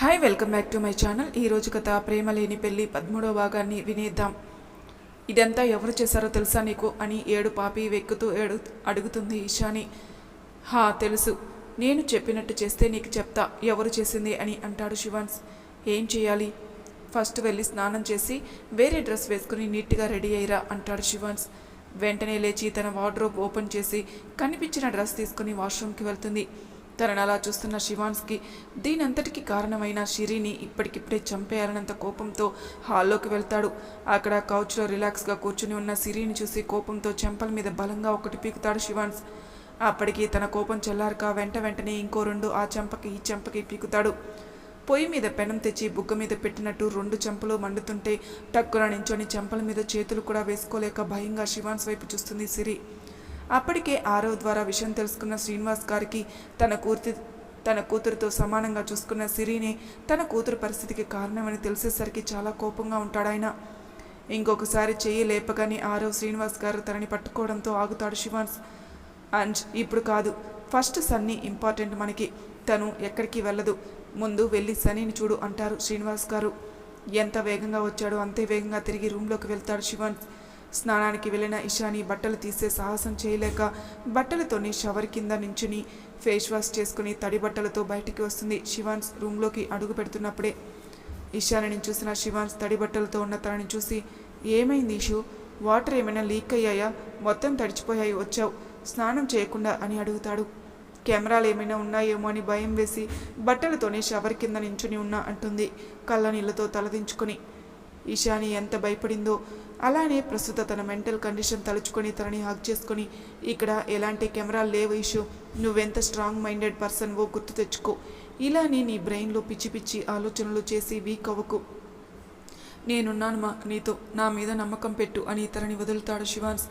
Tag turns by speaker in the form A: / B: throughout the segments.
A: Hi welcome back to my channel ఈ రోజు కథ ప్రేమ లేని పెళ్ళి పదమూడో భాగాన్ని వినేద్దాం. ఇదంతా ఎవరు చేశారో తెలుసా నీకు? అని ఏడు పాపి వెక్కుతూ ఏడు అడుగుతుంది ఈశాని. హా తెలుసు. నేను చెప్పినట్టు చేస్తే నీకు చెప్తా. ఎవరు చేసింది అని అంటాడు శివాన్స్. ఏం చేయాలి? ఫస్ట్ వెళ్ళి స్నానం చేసి వేరే డ్రెస్ వేసుకుని నీట్గా రెడీ అయ్యిరా అంటాడు శివాన్స్. వెంటనే లేచి తన వార్డ్రోబ్ ఓపెన్ చేసి కనిపించిన డ్రెస్ తీసుకుని వాష్రూమ్కి వెళ్తుంది. తనను అలా చూస్తున్న శివాన్స్కి దీనంతటికి కారణమైన షిరిని ఇప్పటికిప్పుడే చంపేయాలన్నంత కోపంతో హాల్లోకి వెళ్తాడు. అక్కడ కౌచ్లో రిలాక్స్గా కూర్చుని ఉన్న సిరిని చూసి కోపంతో చెంపల మీద బలంగా ఒకటి పీకుతాడు శివాన్స్. అప్పటికి తన కోపం చల్లారక వెంట వెంటనే ఇంకో రెండు ఆ చెంపకి ఈ చెంపకి పీకుతాడు. పొయ్యి మీద పెనం తెచ్చి బుగ్గ మీద పెట్టినట్టు రెండు చెంపలు మండుతుంటే టక్కున నించొని చెంపల మీద చేతులు కూడా వేసుకోలేక భయంగా శివాన్స్ వైపు చూస్తుంది సిరి. అప్పటికే ఆరవ్ ద్వారా విషయం తెలుసుకున్న శ్రీనివాస్ గారికి తన కూర్తి తన కూతురుతో సమానంగా చూసుకున్న సిరిని తన కూతురు పరిస్థితికి కారణమని తెలిసేసరికి చాలా కోపంగా ఉంటాడాయన ఇంకొకసారి చెయ్యి లేపగానే ఆరవ్ శ్రీనివాస్ గారు తనని పట్టుకోవడంతో ఆగుతాడు శివాన్స్. అంజ్ ఇప్పుడు కాదు. ఫస్ట్ సన్నీ ఇంపార్టెంట్ మనకి. తను ఎక్కడికి వెళ్ళదు. ముందు వెళ్ళి సనీని చూడు అంటారు శ్రీనివాస్ గారు. ఎంత వేగంగా వచ్చాడో అంతే వేగంగా తిరిగి రూమ్లోకి వెళ్తాడు శివాన్స్. స్నానానికి వెళ్ళిన ఇషాని బట్టలు తీసే సాహసం చేయలేక బట్టలతోని షవర్ కింద నించుని ఫేస్ వాష్ చేసుకుని తడి బట్టలతో బయటికి వస్తుంది శివాన్స్ రూమ్లోకి అడుగు పెడుతున్నప్పుడే. ఇషానిని చూసిన శివాన్స్ తడి బట్టలతో ఉన్న తనని చూసి ఏమైంది ఇషు? వాటర్ ఏమైనా లీక్ అయ్యాయా? మొత్తం తడిచిపోయాయి వచ్చావు. స్నానం చేయకుండా అని అడుగుతాడు. కెమెరాలు ఏమైనా ఉన్నాయేమో అని భయం వేసి బట్టలతోనే షవర్ కింద నించుని ఉన్నా అంటుంది కళ్ళ నీళ్ళతో తలదించుకొని. ఈశాని ఎంత భయపడిందో అలానే ప్రస్తుత తన మెంటల్ కండిషన్ తలుచుకొని తనని హక్ చేసుకొని ఇక్కడ ఎలాంటి కెమెరాలు లేవు ఇష్యూ నువ్వెంత స్ట్రాంగ్ మైండెడ్ పర్సన్వో గుర్తు తెచ్చుకో. ఇలానే నీ బ్రెయిన్లో పిచ్చి పిచ్చి ఆలోచనలు చేసి వీక్ అవ్వకు. నేనున్నాను మా నీతో నా మీద నమ్మకం పెట్టు అని తనని వదులుతాడు శివాన్స్.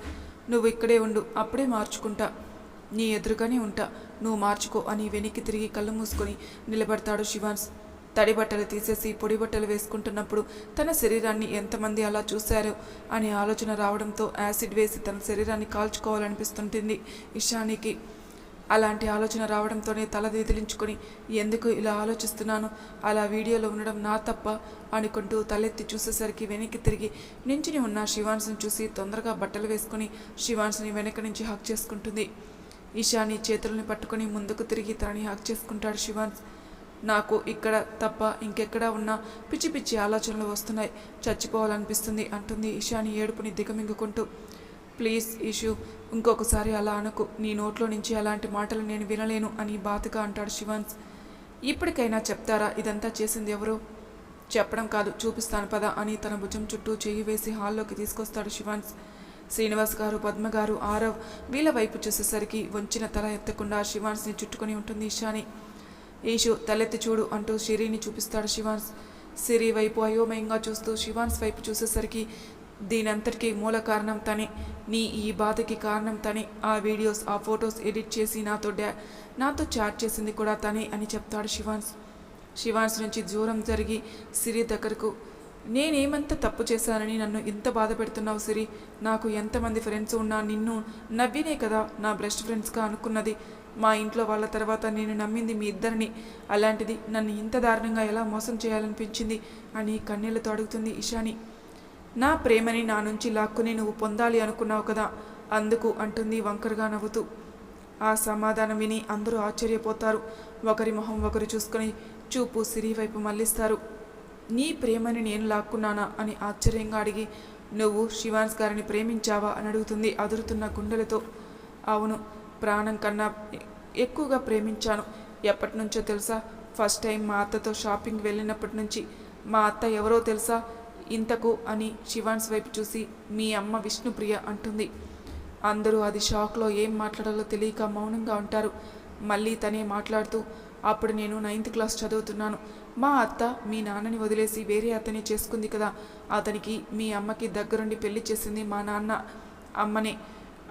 A: నువ్వు ఇక్కడే ఉండు అప్పుడే మార్చుకుంటా. నీ ఎదురుగానే ఉంటా. నువ్వు మార్చుకో అని వెనక్కి తిరిగి కళ్ళు మూసుకొని నిలబడతాడు శివాన్స్. తడి బట్టలు తీసేసి పొడి బట్టలు వేసుకుంటున్నప్పుడు తన శరీరాన్ని ఎంతమంది అలా చూశారో అనే ఆలోచన రావడంతో యాసిడ్ వేసి తన శరీరాన్ని కాల్చుకోవాలనిపిస్తుంటుంది ఇషానికి. అలాంటి ఆలోచన రావడంతోనే తల దిదిలించుకొని ఎందుకు ఇలా ఆలోచిస్తున్నాను? అలా వీడియోలో ఉండడం నా తప్ప అనుకుంటూ తలెత్తి చూసేసరికి వెనక్కి తిరిగి నించుని ఉన్న శివాన్స్ని చూసి తొందరగా బట్టలు వేసుకొని శివాన్స్ని వెనక నుంచి హక్ చేసుకుంటుంది. ఇషాని చేతులని పట్టుకొని ముందుకు తిరిగి తనని హక్ చేసుకుంటాడు శివాన్స్. నాకు ఇక్కడ తప్ప ఇంకెక్కడా ఉన్న పిచ్చి పిచ్చి ఆలోచనలు వస్తున్నాయి. చచ్చిపోవాలనిపిస్తుంది అంటుంది ఇషాని ఏడుపుని దిగమింగుకుంటూ. ప్లీజ్ ఇషు ఇంకొకసారి అలా అనకు. నీ నోట్లో నుంచి అలాంటి మాటలు నేను వినలేను అని బాధగా అంటాడు శివాన్స్. ఇప్పటికైనా చెప్తారా? ఇదంతా చేసింది ఎవరు? చెప్పడం కాదు చూపిస్తాను పద అని తన భుజం చుట్టూ చెయ్యి వేసి హాల్లోకి తీసుకొస్తాడు శివాన్స్. శ్రీనివాస్ గారు పద్మ గారు ఆరవ్ వీళ్ళ వైపు చూసేసరికి వంచిన తల ఎత్తకుండా శివాన్స్ని చుట్టుకొని ఉంటుంది ఇషాని ఈషు తలెత్తి చూడు అంటూ సిరిని చూపిస్తాడు శివాన్స్. సిరి వైపు అయోమయంగా చూస్తూ శివాన్స్ వైపు చూసేసరికి దీనంతటికీ మూల కారణం తనే. నీ ఈ బాధకి కారణం తనే. ఆ వీడియోస్ ఆ ఫొటోస్ ఎడిట్ చేసి నాతో డా నాతో చాట్ చేసింది కూడా తనే అని చెప్తాడు శివాన్స్. శివాన్స్ నుంచి దూరం జరిగి సిరి దగ్గరకు నేనేమంత తప్పు చేశానని నన్ను ఇంత బాధ పెడుతున్నావు సిరి? నాకు ఎంతమంది ఫ్రెండ్స్ ఉన్నా నిన్ను నవ్వినే కదా నా బెస్ట్ ఫ్రెండ్స్గా అనుకున్నది. మా ఇంట్లో వాళ్ళ తర్వాత నేను నమ్మింది మీ ఇద్దరిని. అలాంటిది నన్ను ఇంత దారుణంగా ఎలా మోసం చేయాలనిపించింది అని కన్నీళ్ళతో అడుగుతుంది ఇషాని. నా ప్రేమని నా నుంచి లాక్కుని నువ్వు పొందాలి అనుకున్నావు కదా అందుకు అంటుంది వంకరగా నవ్వుతూ. ఆ సమాధానం విని అందరూ ఆశ్చర్యపోతారు. ఒకరి మొహం ఒకరు చూసుకొని చూపు సిరి వైపు మళ్ళిస్తారు. నీ ప్రేమని నేను లాక్కున్నానా అని ఆశ్చర్యంగా అడిగి నువ్వు శివాన్స్ గారిని ప్రేమించావా అని అడుగుతుంది అదురుతున్న గుండెలతో. అవును ప్రాణం కన్నా ఎక్కువగా ప్రేమించాను. ఎప్పటి నుంచో తెలుసా? ఫస్ట్ టైం మా అత్తతో షాపింగ్ వెళ్ళినప్పటి నుంచి మా అత్త ఎవరో తెలుసా? ఇంతకు అని శివాన్స్ వైపు చూసి మీ అమ్మ విష్ణుప్రియ అంటుంది. అందరూ అది షాక్లో ఏం మాట్లాడాలో తెలియక మౌనంగా ఉంటారు. మళ్ళీ తనే మాట్లాడుతూ అప్పుడు నేను నైన్త్ క్లాస్ చదువుతున్నాను. మా అత్త మీ నాన్నని వదిలేసి వేరే అతని చేసుకుంది కదా. అతనికి మీ అమ్మకి దగ్గరుండి పెళ్ళి చేసింది మా నాన్న. అమ్మనే.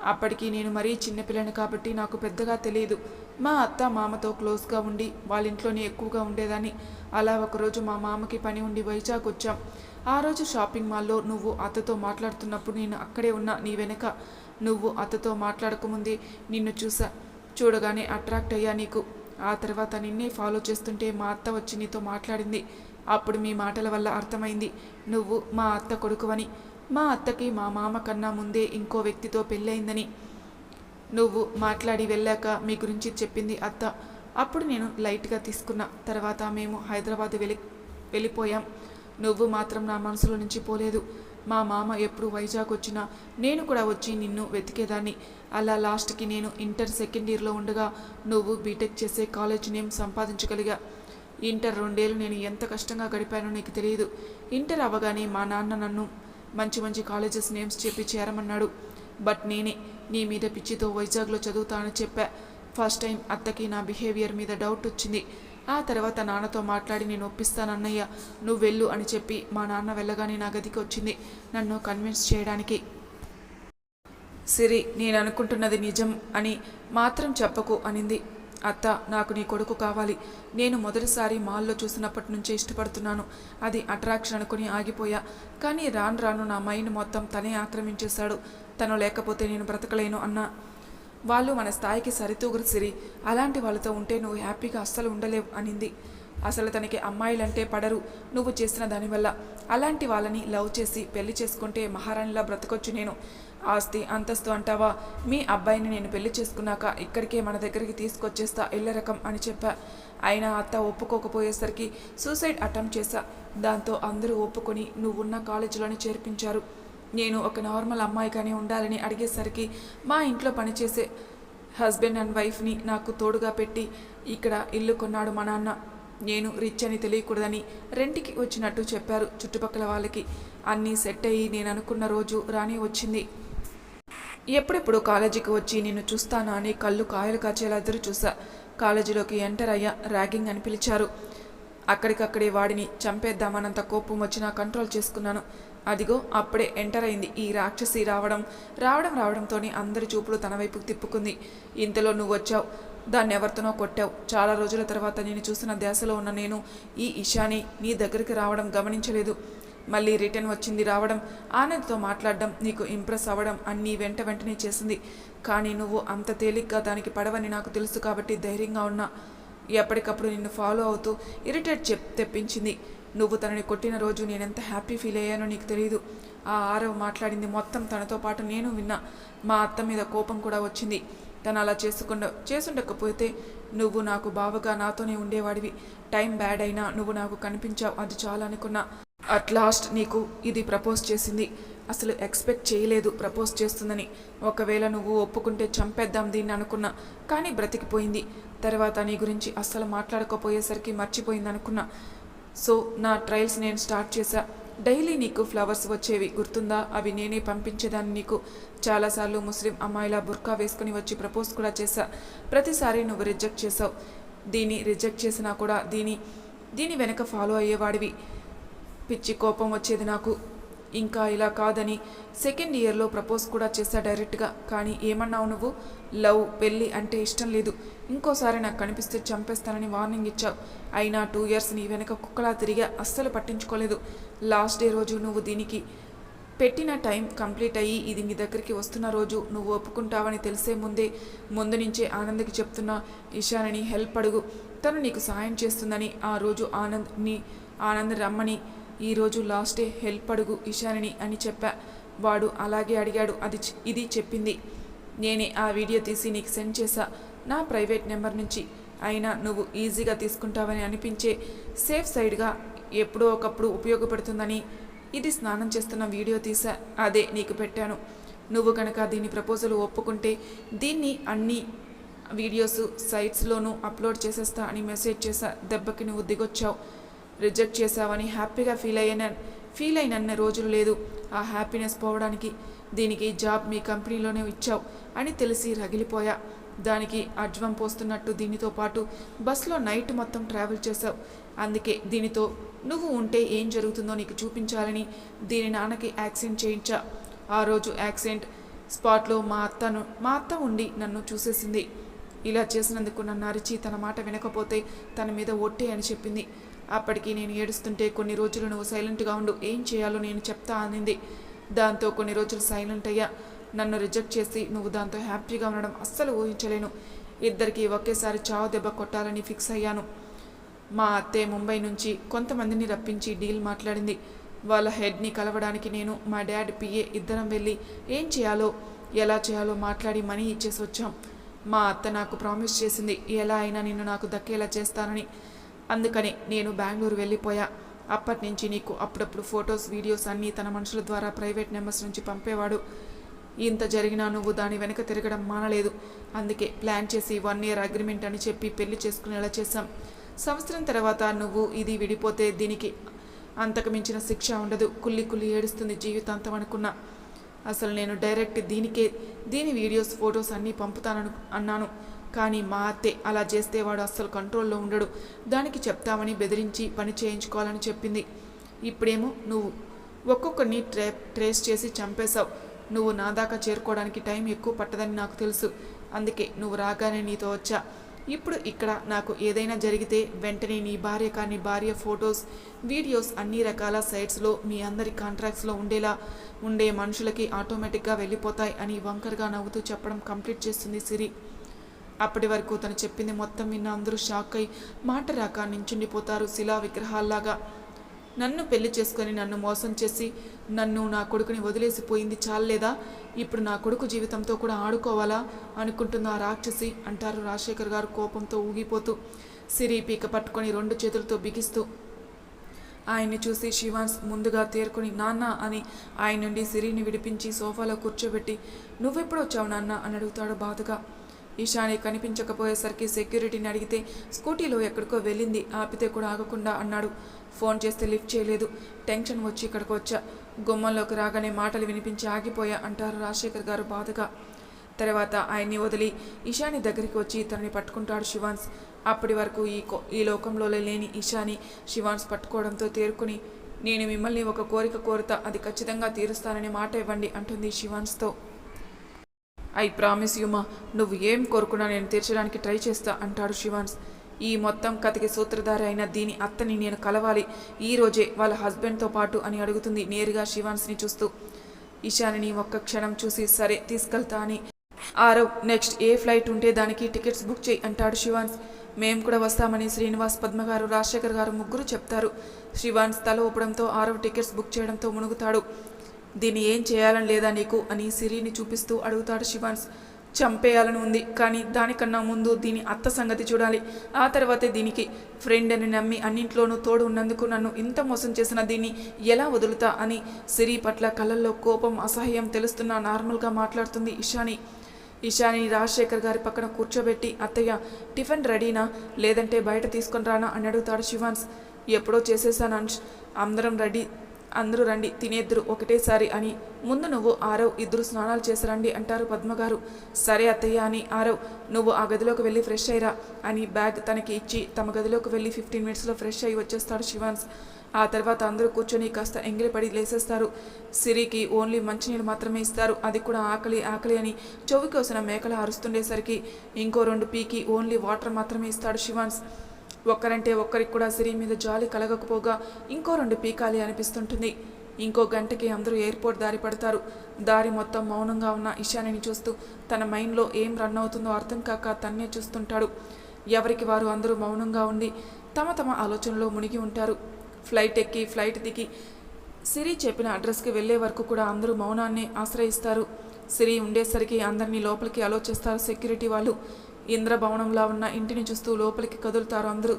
A: అప్పటికి నేను మరీ చిన్నపిల్లని కాబట్టి నాకు పెద్దగా తెలియదు మా అత్త మామతో క్లోజ్గా ఉండి వాళ్ళ ఇంట్లోనే ఎక్కువగా ఉండేదాన్ని. అలా ఒకరోజు మా మామకి పని ఉండి వైజాగ్ వచ్చాం. ఆ రోజు షాపింగ్ మాల్లో నువ్వు అత్తతో మాట్లాడుతున్నప్పుడు నేను అక్కడే ఉన్నా నీ వెనక. నువ్వు అత్తతో మాట్లాడకముందే నిన్ను చూసా. చూడగానే అట్రాక్ట్ అయ్యా నీకు. ఆ తర్వాత నిన్నే ఫాలో చేస్తుంటే మా అత్త వచ్చి నీతో మాట్లాడింది. అప్పుడు మీ మాటల వల్ల అర్థమైంది. నువ్వు మా అత్త కొడుకువని. మా అత్తకి మా మామ కన్నా ముందే ఇంకో వ్యక్తితో పెళ్ళయిందని. నువ్వు మాట్లాడి వెళ్ళాక మీ గురించి చెప్పింది అత్త. అప్పుడు నేను లైట్గా తీసుకున్న. తర్వాత మేము హైదరాబాద్ వెళ్ళి వెళ్ళిపోయాం. నువ్వు మాత్రం నా మనసులో నుంచి పోలేదు. మా మామ ఎప్పుడు వైజాగ్ వచ్చినా నేను కూడా వచ్చి నిన్ను వెతికేదాన్ని. అలా లాస్ట్కి నేను ఇంటర్ సెకండ్ ఇయర్లో ఉండగా నువ్వు బీటెక్ చేసే కాలేజ్ నేమ్ సంపాదించగలిగా. ఇంటర్ రెండేళ్ళు నేను ఎంత కష్టంగా గడిపానో నీకు తెలియదు. ఇంటర్ అవ్వగానే మా నాన్న నన్ను మంచి మంచి కాలేజెస్ నేమ్స్ చెప్పి చేరమన్నాడు. బట్ నేనే నీ మీద పిచ్చితో వైజాగ్లో చదువుతానని చెప్పా. ఫస్ట్ టైం అత్తకి నా బిహేవియర్ మీద డౌట్ వచ్చింది. ఆ తర్వాత నాన్నతో మాట్లాడి నేను ఒప్పిస్తానన్నయ్య నువ్వు వెళ్ళు అని చెప్పి మా నాన్న వెళ్ళగానే నా గదికి వచ్చింది నన్ను కన్విన్స్ చేయడానికి. సిరి నేను అనుకుంటున్నది నిజం అని మాత్రం చెప్పకు అనింది. అత్త నాకు నీ కొడుకు కావాలి. నేను మొదటిసారి మాల్లో చూసినప్పటి నుంచే ఇష్టపడుతున్నాను. అది అట్రాక్షన్ అనుకుని ఆగిపోయా. కానీ రాను రాను నా మైండ్ మొత్తం తనే ఆక్రమించేశాడు. తను లేకపోతే నేను బ్రతకలేను అన్నా. వాళ్ళు మన స్థాయికి సరితూగురు సిరి. అలాంటి వాళ్ళతో ఉంటే నువ్వు హ్యాపీగా అస్సలు ఉండలేవు అనింది. అసలు తనకి అమ్మాయిలంటే పడరు. నువ్వు చేసిన దానివల్ల. అలాంటి వాళ్ళని లవ్ చేసి పెళ్ళి చేసుకుంటే మహారాణిలా బ్రతకొచ్చు నేను. ఆస్తి అంతస్తు అంటావా? మీ అబ్బాయిని నేను పెళ్ళి చేసుకున్నాక ఇక్కడికే మన దగ్గరికి తీసుకొచ్చేస్తా ఇళ్ళ రకం అని చెప్పా. అయినా అత్త ఒప్పుకోకపోయేసరికి సూసైడ్ అటెంప్ట్ చేశా. దాంతో అందరూ ఒప్పుకొని నువ్వున్న కాలేజీలోనే చేర్పించారు. నేను ఒక నార్మల్ అమ్మాయిగానే ఉండాలని అడిగేసరికి మా ఇంట్లో పనిచేసే హస్బెండ్ అండ్ వైఫ్ని నాకు తోడుగా పెట్టి ఇక్కడ ఇల్లు కొన్నాడు మా నాన్న. నేను రిచ్ అని తెలియకూడదని రెంట్కి వచ్చినట్టు చెప్పారు చుట్టుపక్కల వాళ్ళకి. అన్నీ సెట్ అయ్యి నేను అనుకున్న రోజు రాని వచ్చింది. ఎప్పుడెప్పుడు కాలేజీకి వచ్చి నిన్ను చూస్తానా అని కళ్ళు కాయలు కాచేలా ఎదురు చూసా కాలేజీలోకి ఎంటర్ అయ్యా ర్యాగింగ్ అని పిలిచారు. అక్కడికక్కడే వాడిని చంపేద్దామన్నంత కోపం వచ్చినా కంట్రోల్ చేసుకున్నాను. అదిగో అప్పుడే ఎంటర్ అయింది ఈ రాక్షసి రావడం. రావడం రావడంతోనే అందరి చూపులు తన వైపుకు తిప్పుకుంది. ఇంతలో నువ్వు వచ్చావు. దాన్ని ఎవరితోనో కొట్టావు. చాలా రోజుల తర్వాత నేను చూసిన ధ్యాసలో ఉన్న నేను ఈ ఇషాని నీ దగ్గరికి రావడం గమనించలేదు. మళ్ళీ రిటర్న్ వచ్చింది రావడం ఆనంద్తో మాట్లాడడం నీకు ఇంప్రెస్ అవ్వడం అన్నీ వెంట వెంటనే చేసింది. కానీ నువ్వు అంత తేలిగ్గా దానికి పడవని నాకు తెలుసు కాబట్టి ధైర్యంగా ఉన్నా. ఎప్పటికప్పుడు నిన్ను ఫాలో అవుతూ ఇరిటేట్ చెప్ తెప్పించింది. నువ్వు తనని కొట్టిన రోజు నేనెంత హ్యాపీ ఫీల్ అయ్యానో నీకు తెలియదు ఆ ఆరవ్ మాట్లాడింది మొత్తం తనతో పాటు నేను విన్నా. మా అత్త మీద కోపం కూడా వచ్చింది. తను అలా చేసుకుండ చేసుండకపోతే నువ్వు నాకు బావగా నాతోనే ఉండేవాడివి. టైం బ్యాడ్ అయినా నువ్వు నాకు కనిపించావు అది చాలా అనుకున్నా. అట్ లాస్ట్ నీకు ఇది ప్రపోజ్ చేసింది. అసలు ఎక్స్పెక్ట్ చేయలేదు ప్రపోజ్ చేస్తుందని. ఒకవేళ నువ్వు ఒప్పుకుంటే చంపేద్దాం దీన్ని అనుకున్నా. కానీ బ్రతికిపోయింది. తర్వాత నీ గురించి అస్సలు మాట్లాడకపోయేసరికి మర్చిపోయింది అనుకున్నా. సో నా ట్రయల్స్ నేను స్టార్ట్ చేశా. డైలీ నీకు ఫ్లవర్స్ వచ్చేవి గుర్తుందా? అవి నేనే పంపించేదాన్ని నీకు. చాలాసార్లు ముస్లిం అమ్మాయిల బుర్కా వేసుకుని వచ్చి ప్రపోజ్ కూడా చేశా. ప్రతిసారి నువ్వు రిజెక్ట్ చేసావు దీన్ని రిజెక్ట్ చేసినా కూడా దీని దీని వెనక ఫాలో అయ్యేవాడివి. పిచ్చి కోపం వచ్చేది నాకు. ఇంకా ఇలా కాదని సెకండ్ ఇయర్లో ప్రపోజ్ కూడా చేశా డైరెక్ట్గా. కానీ ఏమన్నావు నువ్వు? లవ్ పెళ్ళి అంటే ఇష్టం లేదు. ఇంకోసారి నాకు కనిపిస్తే చంపేస్తానని వార్నింగ్ ఇచ్చావు. అయినా టూ ఇయర్స్ నీ వెనక కుక్కలా తిరిగా అస్సలు పట్టించుకోలేదు. లాస్ట్ డే రోజు నువ్వు దీనికి పెట్టిన టైం కంప్లీట్ అయ్యి ఇది నీ దగ్గరికి వస్తున్న రోజు. నువ్వు ఒప్పుకుంటావని తెలిసే ముందే ముందు నుంచే ఆనంద్కి చెప్తున్నా ఇషానని హెల్ప్ అడుగు. తను నీకు సాయం చేస్తుందని ఆ రోజు ఆనంద్ని ఆనంద్ రమ్మని ఈరోజు లాస్ట్ డే హెల్ప్ అడుగు ఇషానిని అని చెప్పా. వాడు అలాగే అడిగాడు. అది ఇది చెప్పింది. నేనే ఆ వీడియో తీసి నీకు సెండ్ చేశా. నా ప్రైవేట్ నెంబర్ నుంచి. అయినా నువ్వు ఈజీగా తీసుకుంటావని అనిపించే సేఫ్ సైడ్గా ఎప్పుడో ఒకప్పుడు ఉపయోగపడుతుందని. ఇది స్నానం చేస్తున్న వీడియో తీసా అదే నీకు పెట్టాను. నువ్వు కనుక దీని ప్రపోజల్ ఒప్పుకుంటే దీన్ని అన్ని వీడియోస్ సైట్స్లోనూ అప్లోడ్ చేసేస్తా అని మెసేజ్ చేశా. దెబ్బకి నువ్వు దిగొచ్చావు. రిజెక్ట్ చేశావని హ్యాపీగా ఫీల్ అయిన ఫీల్ అయినన్న రోజులు లేదు. ఆ హ్యాపీనెస్ పోవడానికి దీనికి జాబ్ మీ కంపెనీలోనే ఇచ్చావు అని తెలిసి రగిలిపోయా. దానికి అజ్వం పోస్తున్నట్టు దీనితో పాటు బస్లో నైట్ మొత్తం ట్రావెల్ చేశావు. అందుకే దీనితో నువ్వు ఉంటే ఏం జరుగుతుందో నీకు చూపించాలని దీని నాన్నకి యాక్సిడెంట్ చేయించా. ఆ రోజు యాక్సిడెంట్ స్పాట్లో మా అత్తను మా అత్త ఉండి నన్ను చూసేసింది. ఇలా చేసినందుకు నన్ను అరిచి తన మాట వినకపోతే తన మీద ఒట్టే అని చెప్పింది. అప్పటికి నేను ఏడుస్తుంటే కొన్ని రోజులు నువ్వు సైలెంట్గా ఉండు. ఏం చేయాలో నేను చెప్తా అనింది. దాంతో కొన్ని రోజులు సైలెంట్ అయ్యా. నన్ను రిజెక్ట్ చేసి నువ్వు దాంతో హ్యాపీగా ఉండడం అస్సలు ఊహించలేను. ఇద్దరికి ఒకేసారి చావు దెబ్బ కొట్టాలని ఫిక్స్ అయ్యాను. మా అత్తే ముంబై నుంచి కొంతమందిని రప్పించి డీల్ మాట్లాడింది. వాళ్ళ హెడ్ని కలవడానికి నేను మా డాడ్ పిఏ ఇద్దరం వెళ్ళి ఏం చేయాలో ఎలా చేయాలో మాట్లాడి మనీ ఇచ్చేసి వచ్చాం. మా అత్త నాకు ప్రామిస్ చేసింది. ఎలా అయినా నిన్ను నాకు దక్కేలా చేస్తానని. అందుకని నేను బెంగళూరు వెళ్ళిపోయా. అప్పటి నుంచి నీకు అప్పుడప్పుడు ఫొటోస్ వీడియోస్ అన్నీ తన మనుషుల ద్వారా ప్రైవేట్ నెంబర్స్ నుంచి పంపేవాడు. ఇంత జరిగినా నువ్వు దాని వెనక తిరగడం మానలేదు. అందుకే ప్లాన్ చేసి వన్ ఇయర్ అగ్రిమెంట్ అని చెప్పి పెళ్ళి చేసుకునేలా చేశాం. సంవత్సరం తర్వాత నువ్వు ఇది విడిపోతే దీనికి అంతకు మించిన శిక్ష ఉండదు. కుల్లి కుల్లి ఏడుస్తుంది జీవితాంతం అనుకున్నా. అసలు నేను డైరెక్ట్ దీనికే దీని వీడియోస్ ఫొటోస్ అన్నీ పంపుతానను అన్నాను. కానీ మా అత్తే అలా చేస్తే వాడు అస్సలు కంట్రోల్లో ఉండడు. దానికి చెప్తామని బెదిరించి పని చేయించుకోవాలని చెప్పింది. ఇప్పుడేమో నువ్వు. ఒక్కొక్కరిని ట్రే ట్రేస్ చేసి చంపేశావు. నువ్వు నా దాకా చేరుకోవడానికి టైం ఎక్కువ పట్టదని నాకు తెలుసు. అందుకే నువ్వు రాగానే నీతో వచ్చా. ఇప్పుడు ఇక్కడ నాకు ఏదైనా జరిగితే వెంటనే నీ భార్య కానీ భార్య ఫొటోస్ వీడియోస్ అన్ని రకాల సైట్స్లో మీ అందరి కాంట్రాక్ట్స్లో ఉండేలా ఉండే మనుషులకి ఆటోమేటిక్గా వెళ్ళిపోతాయి అని వంకరగా నవ్వుతూ చెప్పడం కంప్లీట్ చేస్తుంది సిరి. అప్పటి వరకు తను చెప్పింది మొత్తం విన్న అందరూ షాక్ అయి మాట రాక నించుండిపోతారు శిలా విగ్రహాల్లాగా. నన్ను పెళ్ళి చేసుకొని నన్ను మోసం చేసి నన్ను నా కొడుకుని వదిలేసిపోయింది చాలలేదా? ఇప్పుడు నా కొడుకు జీవితంతో కూడా ఆడుకోవాలా? అనుకుంటున్న ఆ రాక్షసి అంటారు రాజశేఖర్ గారు కోపంతో ఊగిపోతూ. సిరి పీక పట్టుకొని రెండు చేతులతో బిగిస్తూ. ఆయన్ని చూసి శివాన్స్ ముందుగా తేరుకొని నాన్న అని ఆయన నుండి సిరిని విడిపించి సోఫాలో కూర్చోబెట్టి నువ్వెప్పుడు వచ్చావు నాన్న? అని అడుగుతాడు బాధగా. ఈశాని కనిపించకపోయేసరికి సెక్యూరిటీని అడిగితే స్కూటీలో ఎక్కడికో వెళ్ళింది ఆపితే కూడా ఆగకుండా అన్నాడు. ఫోన్ చేస్తే లిఫ్ట్ చేయలేదు. టెన్షన్ వచ్చి ఇక్కడికి వచ్చా. గుమ్మంలోకి రాగానే మాటలు వినిపించి ఆగిపోయా అంటారు రాజశేఖర్ గారు బాధగా. తర్వాత ఆయన్ని వదిలి ఇషాని దగ్గరికి వచ్చి తనని పట్టుకుంటాడు శివాన్స్. అప్పటి వరకు ఈ కో ఈ లోకంలో లేని ఇషాని శివాన్స్ పట్టుకోవడంతో తేరుకుని నేను మిమ్మల్ని ఒక కోరిక కోరుతా అది ఖచ్చితంగా తీరుస్తానని మాట ఇవ్వండి అంటుంది శివాన్స్తో. ఐ ప్రామిస్ యుమా నువ్వు ఏం కోరుకున్నా నేను తీర్చడానికి ట్రై చేస్తా అంటాడు శివాన్స్. ఈ మొత్తం కథకి సూత్రధారి అయిన దీని అత్తని నేను కలవాలి. ఈ రోజే వాళ్ళ హస్బెండ్తో పాటు అని అడుగుతుంది నేరుగా శివాన్స్ని చూస్తూ. ఇషానిని ఒక్క క్షణం చూసి సరే తీసుకెళ్తా అని. ఆరవ్ నెక్స్ట్ ఏ ఫ్లైట్ ఉంటే దానికి టికెట్స్ బుక్ చేయి అంటాడు శివాన్స్. మేము కూడా వస్తామని శ్రీనివాస్ పద్మ గారు రాజశేఖర్ గారు ముగ్గురు చెప్తారు. శివాన్స్ తల ఊపడంతో ఆరవ్ టికెట్స్ బుక్ చేయడంతో మునుగుతాడు. దీన్ని ఏం చేయాలని లేదా నీకు అని సిరిని చూపిస్తూ అడుగుతాడు శివాన్స్. చంపేయాలని ఉంది కానీ దానికన్నా ముందు దీని అత్త సంగతి చూడాలి. ఆ తర్వాతే దీనికి ఫ్రెండ్ అని నమ్మి అన్నింట్లోనూ తోడు ఉన్నందుకు నన్ను ఇంత మోసం చేసిన దీన్ని ఎలా వదులుతా అని సిరి పట్ల కళ్ళల్లో కోపం అసహ్యం తెలుస్తున్నా నార్మల్గా మాట్లాడుతుంది ఇషాని. ఇషాని రాజశేఖర్ గారి పక్కన కూర్చోబెట్టి అత్తయ్య టిఫిన్ రెడీనా? లేదంటే బయట తీసుకొని రానా? అని అడుగుతాడు శివాన్స్. ఎప్పుడో చేసేసాను అందరం రెడీ అందరూ రండి తినేద్దరు ఒకటేసారి అని. ముందు నువ్వు ఆరవ్ ఇద్దరు స్నానాలు చేసి రండి అంటారు పద్మగారు. సరే అత్తయ్య అని ఆరవ్ నువ్వు ఆ గదిలోకి వెళ్ళి ఫ్రెష్ అయ్యిరా అని బ్యాగ్ తనకి ఇచ్చి తమ గదిలోకి వెళ్ళి ఫిఫ్టీన్ మినిట్స్లో ఫ్రెష్ అయ్యి వచ్చేస్తాడు శివాన్స్. ఆ తర్వాత అందరూ కూర్చొని కాస్త ఎంగిలిపడి లేసేస్తారు. సిరికి ఓన్లీ మంచినీళ్ళు మాత్రమే ఇస్తారు. అది కూడా ఆకలి ఆకలి అని చెవి కోసిన మేకలు అరుస్తుండేసరికి ఇంకో రెండు పీకి ఓన్లీ వాటర్ మాత్రమే ఇస్తాడు శివాన్స్. ఒక్కరంటే ఒక్కరికి కూడా సిరి మీద జాలి కలగకపోగా ఇంకో రెండు పీకాలి అనిపిస్తుంటుంది. ఇంకో గంటకి అందరూ ఎయిర్పోర్ట్ దారి పడతారు. దారి మొత్తం మౌనంగా ఉన్న ఇషానిని చూస్తూ తన మైండ్లో ఏం రన్ అవుతుందో అర్థం కాక తన్నే చూస్తుంటాడు. ఎవరికి వారు అందరూ మౌనంగా ఉండి తమ తమ ఆలోచనలో మునిగి ఉంటారు. ఫ్లైట్ ఎక్కి ఫ్లైట్ దిగి సిరి చెప్పిన అడ్రస్కి వెళ్ళే వరకు కూడా అందరూ మౌనాన్ని ఆశ్రయిస్తారు. సిరి ఉండేసరికి అందరినీ లోపలికి అలో చేస్తారు సెక్యూరిటీ వాళ్ళు. ఇంద్రభవనంలా ఉన్న ఇంటిని చూస్తూ లోపలికి కదులుతారు అందరూ.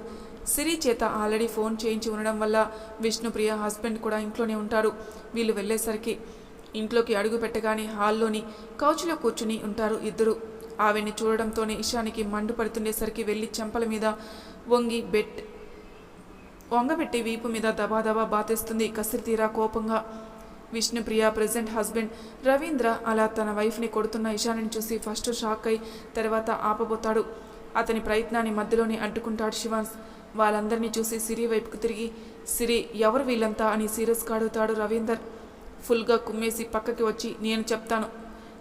A: సిరి చేత ఆల్రెడీ ఫోన్ చేయించి ఉండడం వల్ల విష్ణుప్రియ హస్బెండ్ కూడా ఇంట్లోనే ఉంటారు. వీళ్ళు వెళ్ళేసరికి ఇంట్లోకి అడుగు పెట్టగానే హాల్లోని కౌచ్లో కూర్చుని ఉంటారు ఇద్దరు. ఆవిడ్ని చూడడంతోనే ఇషానికి మండు పడుతుండేసరికి వెళ్ళి చెంపల మీద వంగి బెట్ వంగబెట్టి వీపు మీద దబాదబా బాతేస్తుంది. కసిరి తీరా కోపంగా విష్ణుప్రియ ప్రెజెంట్ హస్బెండ్ రవీంద్ర అలా తన వైఫ్ని కొడుతున్న ఇషాని చూసి ఫస్ట్ షాక్ అయి తర్వాత ఆపబోతాడు. అతని ప్రయత్నాన్ని మధ్యలోనే అడ్డుకుంటాడు శివాన్స్ వాళ్ళందరినీ చూసి సిరి వైపుకు తిరిగి సిరి ఎవరు వీళ్ళంతా అని సీరియస్గా అడుగుతాడు రవీందర్. ఫుల్గా కుమ్మేసి పక్కకి వచ్చి నేను చెప్తాను.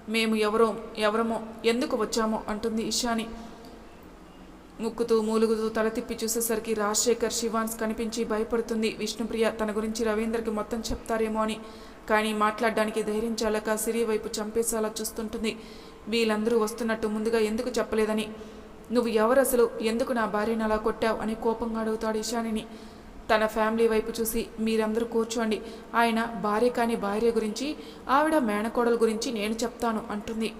A: మేము ఎవరో ఎవరమో ఎందుకు వచ్చామో అంటుంది ఇషాని. ముక్కుతూ మూలుగుతూ తల తిప్పి చూసేసరికి రాజశేఖర్ శివాన్స్ కనిపించి భయపడుతుంది. విష్ణుప్రియ తన గురించి రవీందర్కి మొత్తం చెప్తారేమో అని. కానీ మాట్లాడడానికి ధైర్యం చాలక సిరి వైపు చంపేసేలా చూస్తుంటుంది. వీళ్ళందరూ వస్తున్నట్టు ముందుగా ఎందుకు చెప్పలేదని? నువ్వు ఎవరు అసలు ఎందుకు నా భార్యను అలా కొట్టావు? అని కోపంగా అడుగుతాడు ఇషానిని. తన ఫ్యామిలీ వైపు చూసి మీరందరూ కూర్చోండి. ఆయన భార్య కాని భార్య గురించి ఆవిడ మేనకోడల గురించి నేను చెప్తాను అంటుంది.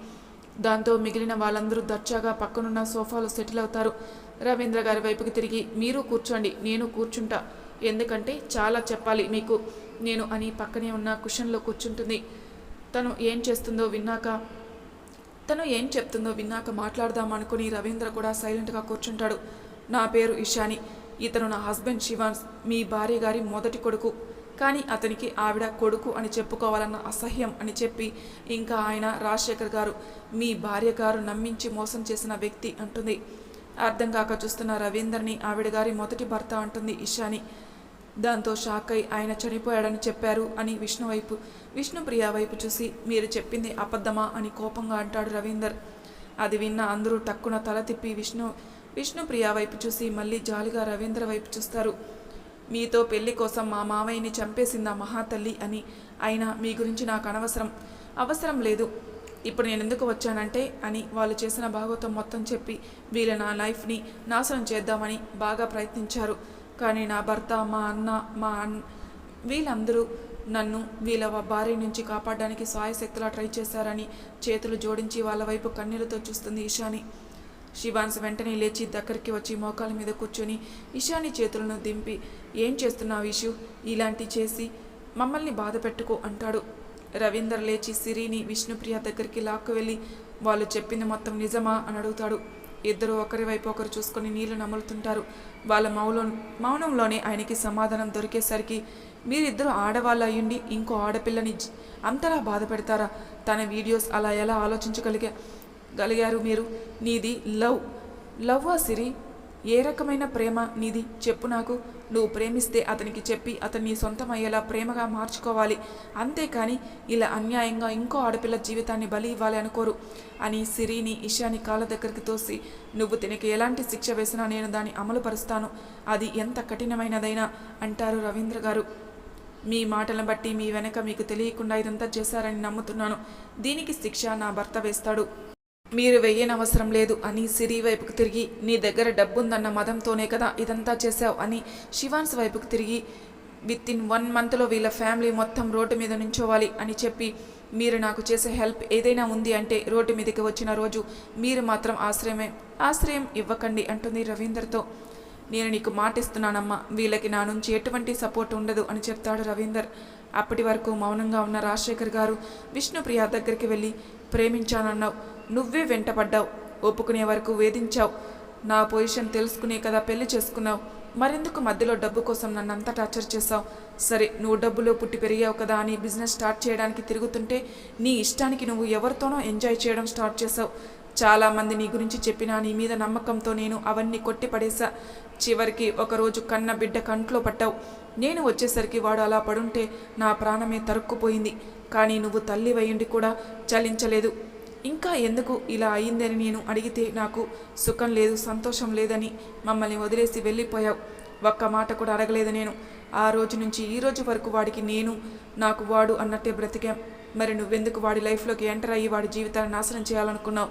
A: దాంతో మిగిలిన వాళ్ళందరూ దర్జాగా పక్కనున్న సోఫాలో సెటిల్ అవుతారు. రవీంద్ర గారి వైపుకి తిరిగి మీరు కూర్చోండి నేను కూర్చుంటా. ఎందుకంటే చాలా చెప్పాలి మీకు. నేను అని పక్కనే ఉన్న కుషన్లో కూర్చుంటుంది. తను ఏం చేస్తుందో విన్నాక తను ఏం చెప్తుందో విన్నాక మాట్లాడదాం అనుకుని రవీంద్ర కూడా సైలెంట్గా కూర్చుంటాడు. నా పేరు ఇషాని. ఇతను నా హస్బెండ్ శివాన్స్ మీ భార్య గారి మొదటి కొడుకు. కానీ అతనికి ఆవిడ కొడుకు అని చెప్పుకోవాలన్న అసహ్యం అని చెప్పి ఇంకా ఆయన రాజశేఖర్ గారు మీ భార్య గారు నమ్మించి మోసం చేసిన వ్యక్తి అంటుంది. అర్థం కాక చూస్తున్న రవీందర్ని ఆవిడ గారి మొదటి భర్త అంటుంది ఇషాని. దాంతో షాక్ అయి ఆయన చనిపోయాడని చెప్పారు అని విష్ణు వైపు విష్ణుప్రియ వైపు చూసి మీరు చెప్పింది అబద్ధమా అని కోపంగా అంటాడు రవీందర్. అది విన్న అందరూ టక్కున తల తిప్పి విష్ణు విష్ణుప్రియ వైపు చూసి మళ్ళీ జాలిగా రవీంద్ర వైపు చూస్తారు. మీతో పెళ్ళి కోసం మా మావయ్యని చంపేసిందా మహాతల్లి అని అయినా మీ గురించి నాకు అనవసరం అవసరం లేదు. ఇప్పుడు నేను ఎందుకు వచ్చానంటే అని వాళ్ళు చేసిన భాగవతం మొత్తం చెప్పి వీళ్ళ నా లైఫ్ని నాశనం చేద్దామని బాగా ప్రయత్నించారు. కానీ నా భర్త మా అన్న మా అన్న వీళ్ళందరూ నన్ను వీళ్ళ భార్య నుంచి కాపాడడానికి సాయశక్తులా ట్రై చేశారని చేతులు జోడించి వాళ్ళ వైపు కన్నీళ్ళతో చూస్తుంది ఈశాని. శివాన్స్ వెంటనే లేచి దగ్గరికి వచ్చి మోకాల మీద కూర్చొని ఇషాని చేతులను దింపి ఏం చేస్తున్నావు ఇషు ఇలాంటి చేసి మమ్మల్ని బాధ పెట్టుకో అంటాడు. రవీందర్ లేచి సిరిని విష్ణుప్రియ దగ్గరికి లాక్కు వెళ్ళి వాళ్ళు చెప్పింది మొత్తం నిజమా? అని అడుగుతాడు. ఇద్దరు ఒకరి వైపు ఒకరు చూసుకొని నీళ్ళు నములుతుంటారు. వాళ్ళ మౌనం మౌనంలోనే ఆయనకి సమాధానం దొరికేసరికి మీరిద్దరు ఆడవాళ్ళు అయ్యుండి ఇంకో ఆడపిల్లని అంతలా బాధ పెడతారా? తన వీడియోస్ అలా ఎలా ఆలోచించగలిగా గలిగారు మీరు? నీది లవ్. లవ్వా సిరి? ఏ రకమైన ప్రేమ నీది? చెప్పు నాకు. నువ్వు ప్రేమిస్తే అతనికి చెప్పి అతన్ని సొంతం అయ్యేలా ప్రేమగా మార్చుకోవాలి. అంతేకాని ఇలా అన్యాయంగా ఇంకో ఆడపిల్ల జీవితాన్ని బలి ఇవ్వాలి అనుకోరు. అని సిరిని ఇషాని కాళ్ళ దగ్గరికి తోసి నువ్వు తినకి ఎలాంటి శిక్ష వేసినా నేను దాన్ని అమలుపరుస్తాను. అది ఎంత కఠినమైనదైనా అంటారు రవీంద్ర గారు. మీ మాటలను బట్టి మీ వెనక మీకు తెలియకుండా ఇదంతా చేశారని నమ్ముతున్నాను. దీనికి శిక్ష నా భర్త వేస్తాడు. మీరు వెయ్యనవసరం లేదు అని సిరి వైపుకు తిరిగి నీ దగ్గర డబ్బుందన్న మదంతోనే కదా ఇదంతా చేశావు అని శివాన్స్ వైపుకు తిరిగి విత్ ఇన్ వన్ మంత్లో వీళ్ళ ఫ్యామిలీ మొత్తం రోడ్డు మీద నుంచోవాలి అని చెప్పి మీరు నాకు చేసే హెల్ప్ ఏదైనా ఉంది అంటే రోడ్డు మీదకి వచ్చిన రోజు మీరు మాత్రం ఆశ్రయమే ఆశ్రయం ఇవ్వకండి అంటుంది రవీందర్తో. నేను నీకు మాటిస్తున్నానమ్మా వీళ్ళకి నా నుంచి ఎటువంటి సపోర్ట్ ఉండదు అని చెప్తాడు రవీందర్. అప్పటి వరకు మౌనంగా ఉన్న రాజశేఖర్ గారు విష్ణుప్రియ దగ్గరికి వెళ్ళి ప్రేమించానన్నావు. నువ్వే వెంటపడ్డావు. ఒప్పుకునే వరకు వేధించావు. నా పొజిషన్ తెలుసుకునే కదా పెళ్ళి చేసుకున్నావు. మరెందుకు మధ్యలో డబ్బు కోసం నన్ను అంతా టార్చర్ చేశావు? సరే నువ్వు డబ్బులో పుట్టి పెరిగావు కదా అని బిజినెస్ స్టార్ట్ చేయడానికి తిరుగుతుంటే నీ ఇష్టానికి నువ్వు ఎవరితోనో ఎంజాయ్ చేయడం స్టార్ట్ చేసావు చాలామంది నీ గురించి చెప్పినా నీ మీద నమ్మకంతో నేను అవన్నీ కొట్టిపడేశా. చివరికి ఒకరోజు కన్న బిడ్డ కంట్లో పట్టావు. నేను వచ్చేసరికి వాడు అలా పడుంటే నా ప్రాణమే తరుక్కుపోయింది. కానీ నువ్వు తల్లి వయ్యుండి కూడా చలించలేదు. ఇంకా ఎందుకు ఇలా అయిందని నేను అడిగితే నాకు సుఖం లేదు సంతోషం లేదని మమ్మల్ని వదిలేసి వెళ్ళిపోయావు. ఒక్క మాట కూడా అడగలేదు నేను. ఆ రోజు నుంచి ఈ రోజు వరకు వాడికి నేను నాకు వాడు అన్నట్టే బ్రతికాం. మరి నువ్వెందుకు వాడి లైఫ్లోకి ఎంటర్ అయ్యి వాడి జీవితాన్ని నాశనం చేయాలనుకున్నావు?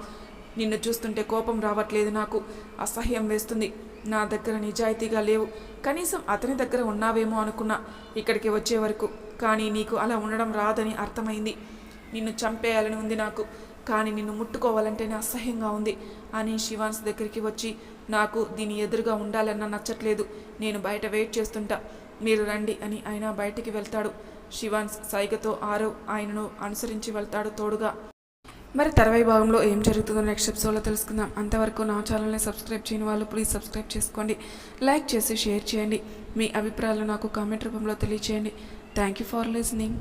A: నిన్ను చూస్తుంటే కోపం రావట్లేదు నాకు. అసహ్యం వేస్తుంది. నా దగ్గర నిజాయితీగా లేవు. కనీసం అతని దగ్గర ఉన్నావేమో అనుకున్నా ఇక్కడికి వచ్చే వరకు. కానీ నీకు అలా ఉండడం రాదని అర్థమైంది. నిన్ను చంపేయాలని ఉంది నాకు. కానీ నిన్ను ముట్టుకోవాలంటేనే అసహ్యంగా ఉంది. అని శివాన్స్ దగ్గరికి వచ్చి నాకు దీని ఎదురుగా ఉండాలన్న నచ్చట్లేదు. నేను బయట వెయిట్ చేస్తుంటా. మీరు రండి అని ఆయన బయటికి వెళ్తాడు. శివాన్స్ సైగతో ఆరవ్ ఆయనను అనుసరించి వెళ్తాడు తోడుగా. మరి తర్వాయి భాగంలో ఏం జరుగుతుందో నెక్స్ట్ ఎపిసోడ్లో తెలుసుకుందాం. అంతవరకు నా ఛానల్ని సబ్స్క్రైబ్ చేయని వాళ్ళు ప్లీజ్ సబ్స్క్రైబ్ చేసుకోండి. లైక్ చేసి షేర్ చేయండి. మీ అభిప్రాయాలు నాకు కామెంట్ రూపంలో తెలియచేయండి. Thank you for listening.